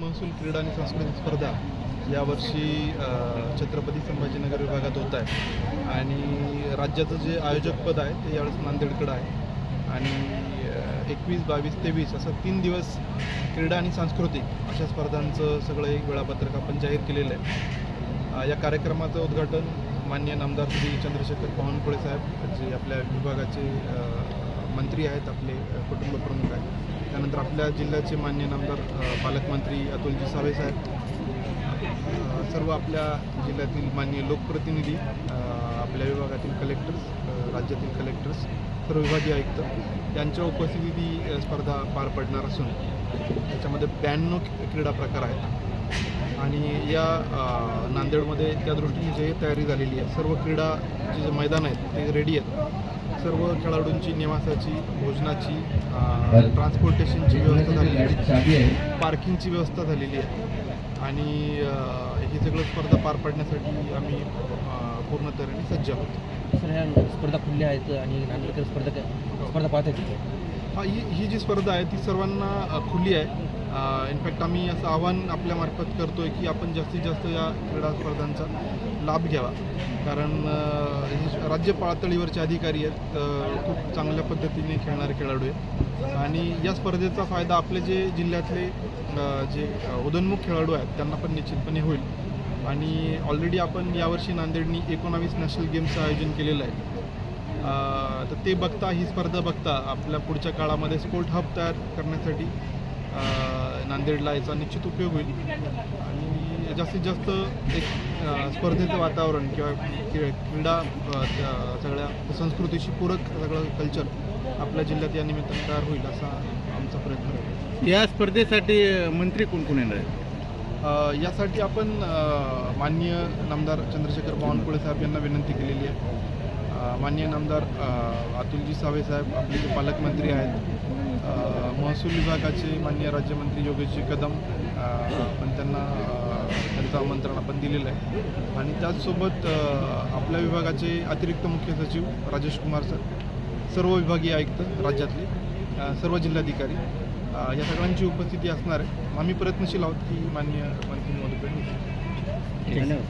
महसूल क्रीडा आणि सांस्कृतिक स्पर्धा यावर्षी छत्रपती संभाजीनगर विभागात होत आहे. आणि राज्याचं जे आयोजकपद आहे ते यावेळेस नांदेडकडं आहे. आणि एकवीस बावीस तेवीस असं तीन दिवस क्रीडा आणि सांस्कृतिक अशा स्पर्धांचं सगळं एक वेळापत्रक आपण जाहीर केलेलं आहे. या कार्यक्रमाचं उद्घाटन मान्य नामदार श्री चंद्रशेखर बावनकुळे साहेब जे आपल्या विभागाचे मंत्री आहेत आपले कुटुंब प्रमुख आहेत. त्यानंतर आपल्या जिल्ह्याचे मान्य नामदार पालकमंत्री अतुलजी सावे साहेब. सर्व आपल्या जिल्ह्यातील मान्य लोकप्रतिनिधी आपल्या विभागातील कलेक्टर्स राज्यातील कलेक्टर्स सर्व विभागीय आयुक्त यांच्या उपस्थितीत ही स्पर्धा पार पडणार असून त्याच्यामध्ये ब्याण्णव क्रीडा प्रकार आहेत. आणि या नांदेडमध्ये त्या दृष्टीने जे तयारी झालेली आहे सर्व क्रीडा जे मैदान आहेत ते रेडी आहेत. सर्व खेळाडूंची निवासाची भोजनाची ट्रान्सपोर्टेशनची व्यवस्था झालेली आहे. पार्किंगची व्यवस्था झालेली आहे. आणि ही सगळं स्पर्धा पार पाडण्यासाठी आम्ही पूर्ण तऱ्हेने सज्ज आहोत. सर ह्या स्पर्धा खुल्या आहेत आणि नांदेडकर स्पर्धा स्पर्धा पाहत आहेत हा ही ही जी स्पर्धा आहे ती सर्वांना खुली आहे. इनफॅक्ट आम्ही असं आव्हान आपल्यामार्फत करतो आहे की आपण जास्तीत जास्त या क्रीडा स्पर्धांचा लाभ घ्यावा. कारण हे राज्य पातळीवरचे अधिकारी आहेत खूप चांगल्या पद्धतीने खेळणारे खेळाडू आहेत. आणि या स्पर्धेचा फायदा आपले जे जिल्ह्यातले जे उदोन्मुख खेळाडू आहेत त्यांना पण निश्चितपणे होईल. आणि ऑलरेडी आपण यावर्षी नांदेडनी एकोणावीस नॅशनल गेम्सचं आयोजन केलेलं आहे. तर ते बघता ही स्पर्धा बघता आपल्या पुढच्या काळामध्ये स्पोर्ट हब तयार करण्यासाठी नांदेडला याचा निश्चित उपयोग होईल. आणि जास्तीत जास्त एक स्पर्धेचं वातावरण किंवा क्री- क्रीडा सगळ्या संस्कृतीशी पूरक सगळं कल्चर आपल्या जिल्ह्यात या निमित्ताने तयार होईल असा आमचा प्रयत्न राहील. या स्पर्धेसाठी मंत्री कोण कोण येणार आहेत? यासाठी आपण माननीय नामदार चंद्रशेखर बावनकुळे साहेब यांना विनंती केलेली आहे. माननीय नामदार अतुलजी सावे साहेब आपले जे पालकमंत्री आहेत महसूल विभागाचे माननीय राज्यमंत्री योगेशजी कदम अ, आपण त्यांना त्यांचं आमंत्रण आपण दिलेलं आहे. आणि त्याचसोबत आपल्या विभागाचे अतिरिक्त मुख्य सचिव राजेश कुमार सर सर्व विभागीय आयुक्त राज्यातले सर्व जिल्हाधिकारी या सगळ्यांची उपस्थिती असणार आहे. आम्ही प्रयत्नशील आहोत की मान्य मंत्री महोदय धन्यवाद.